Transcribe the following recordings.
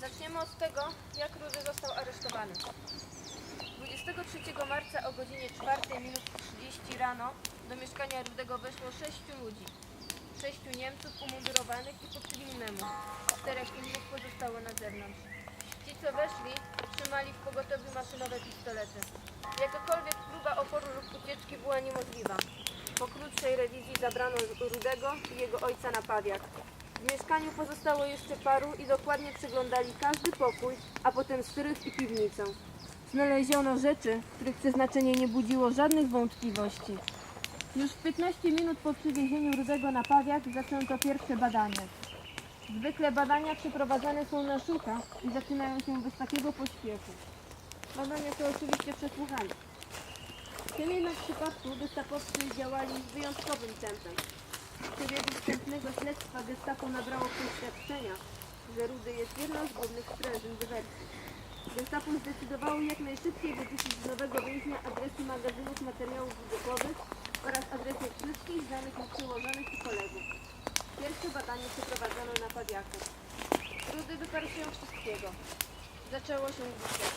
Zaczniemy od tego, jak Rudy został aresztowany. 23 marca o godzinie 4 minut 30 rano do mieszkania Rudego weszło sześciu ludzi. Sześciu Niemców umundurowanych i po cywilnemu. Czterech innych pozostało na zewnątrz. Ci, co weszli, trzymali w pogotowiu maszynowe pistolety. Jakakolwiek próba oporu lub ucieczki była niemożliwa. Po krótszej rewizji zabrano Rudego i jego ojca na pawiak. W mieszkaniu pozostało jeszcze paru i dokładnie przeglądali każdy pokój, a potem strych i piwnicę. Znaleziono rzeczy, których przeznaczenie nie budziło żadnych wątpliwości. Już w 15 minut po przywiezieniu Rudego na pawiak zaczęto pierwsze badania. Zwykle badania przeprowadzane są na szukach i zaczynają się bez takiego pośpiechu. Badania to oczywiście przesłuchania. W tym jednak przypadku gestapowcy działali z wyjątkowym tempem. Przebiegu wstępnego śledztwa gestapo nabrało poświadczenia, że Rudy jest jedną z głównych sprężyn dywersji. Gestapo zdecydowało jak najszybciej wyciszyć z nowego więźnia adresy magazynów materiałów wybuchowych oraz adresy wszystkich znanych mu przełożonych i kolegów. Pierwsze badanie przeprowadzono na Pawiaku. Rudy wyparł się wszystkiego. Zaczęło się dzisiaj.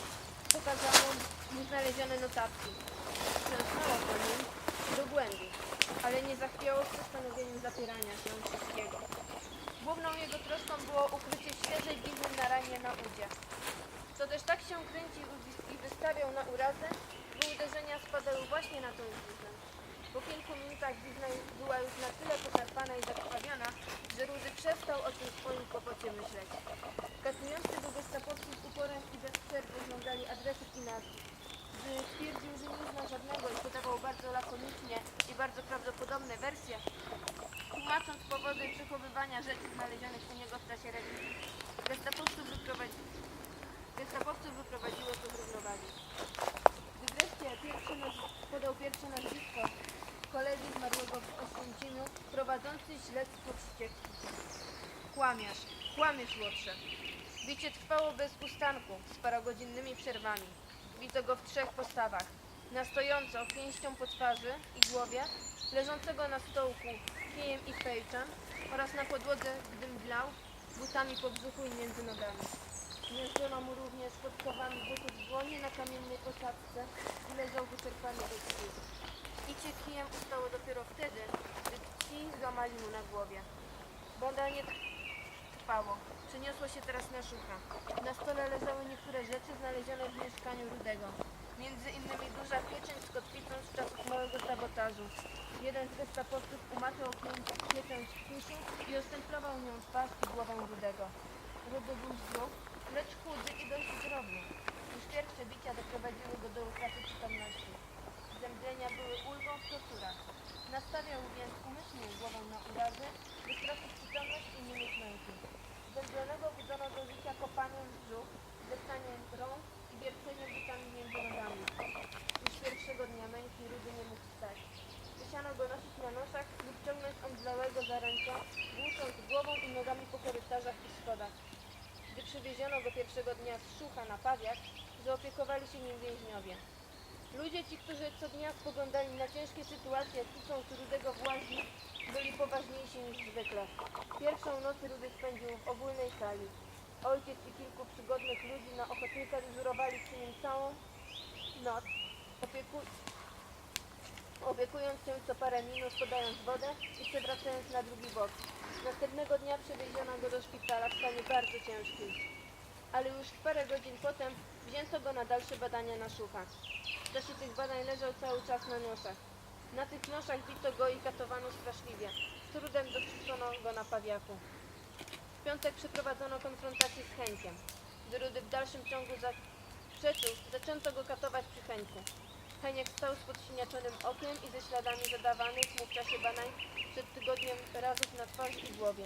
Pokazano nieznalezione notatki. Przemknęło po nim do błędu, ale nie zachwiało w postanowieniu zapierania się jego troską było ukrycie świeżej blizny na ranie na udzie. Co też tak się kręcił i wystawiał na urazę, że uderzenia spadały właśnie na tą bliznę. Po kilku minutach blizna była już na tyle poszarpana i zakrwawiona, że Rudy przestał o tym swoim kłopocie myśleć. Kasujący gestapowcy z uporem i bez przerwy żądali adresów i nazw. Gdy stwierdził, że nie zna żadnego i podawał bardzo lakonicznie i bardzo prawdopodobne wersje, tłumacząc powody przechowywania rzeczy znalezionych u niego w czasie rewizji, gestapowców wyprowadzi... gestapowców wyprowadziło to z równowagi. Gdy wreszcie pierwszy podał pierwsze nazwisko kolegi zmarłego w Oświęcimiu, prowadzący śledztwo wściekł. Kłamiesz, kłamiesz, Łotrze. Bicie trwało bez ustanku, z parogodzinnymi przerwami. Bito go w trzech postawach. Na stojąco, pięścią po twarzy i głowie, leżącego na stołku kijem i pejczem oraz na podłodze, gdy mdlał, butami po brzuchu i między nogami. Zmierzono mu również podkowami butów w dłonie na kamiennej posadzce i leżał wyczerpany do krwi. Bicie kijem ustało dopiero wtedy, gdy ci złamali mu na głowie. Badanie trwało. Przeniosło się teraz na szuka. Na stole leżały niektóre rzeczy znalezione w mieszkaniu Rudego. Między innymi duża pieczęć z kotwicą z czasów małego sabotażu. Jeden z gestapowców umaczał pieczęć w tuszu i ostemplował nią twarz i głowę Rudego. Rudy był zdrów, lecz chudy i dość zdrowy. Już pierwsze bicia doprowadziły go do utraty przytomności. Zemdlenia były ulgą w torturach. Nastawiał więc umyślnie głowę na urazy, by stracić przytomność i nie mieć męki. Zemdlonego budzono do życia kopaniem w brzuch, deptaniem rąk i wierceniem butami między nogami. Już pierwszego dnia męki Rudy nie mógł wstać. Musiano go nosić na noszach lub ciągnąć omdlałego za rękę, włócząc głową i nogami po korytarzach i schodach. Gdy przywieziono go pierwszego dnia z Szucha na Pawiak, zaopiekowali się nim więźniowie. Ludzie ci, którzy co dnia spoglądali na ciężkie sytuacje tusząc Rudego w łazi, byli poważniejsi niż zwykle. Pierwszą noc Rudy spędził w ogólnej sali. Ojciec i kilku przygodnych ludzi na ochotnika dyżurowali przy nim całą noc, opieku... opiekując się co parę minut, podając wodę i przewracając na drugi bok. Następnego dnia przewieziono go do szpitala w stanie bardzo ciężkim. Ale już parę godzin potem wzięto go na dalsze badania na szucha. W czasie tych badań leżał cały czas na noszach. Na tych noszach bito go i katowano straszliwie. Z trudem doszczucono go na pawiaku. W piątek przeprowadzono konfrontację z Henkiem. Gdy Rudy w dalszym ciągu zaprzeczył, zaczęto go katować przy Henku. Heniek stał z podsiniaczonym okiem i ze śladami zadawanych mu w czasie badań przed tygodniem razów na twarzy i głowie.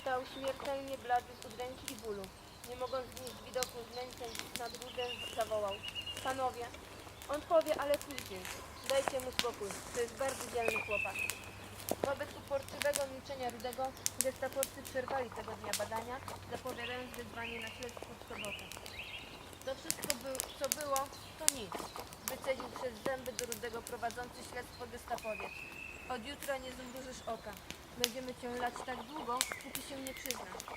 Stał śmiertelnie blady z udręki i bólu. Nie mogąc znieść widoku znęceń nad Rudem, zawołał. Panowie, on powie, ale później. Dajcie mu spokój. To jest bardzo dzielny chłopak. Wobec uporczywego milczenia Rudego gestapowcy przerwali tego dnia badania, zapowiadając wezwanie na śledztwo w sobotę. To wszystko, co było, to nic. Wycedził przez zęby do Rudego prowadzący śledztwo gestapowiec. Od jutra nie zmrużysz oka. Będziemy cię lać tak długo, póki się nie przyznasz.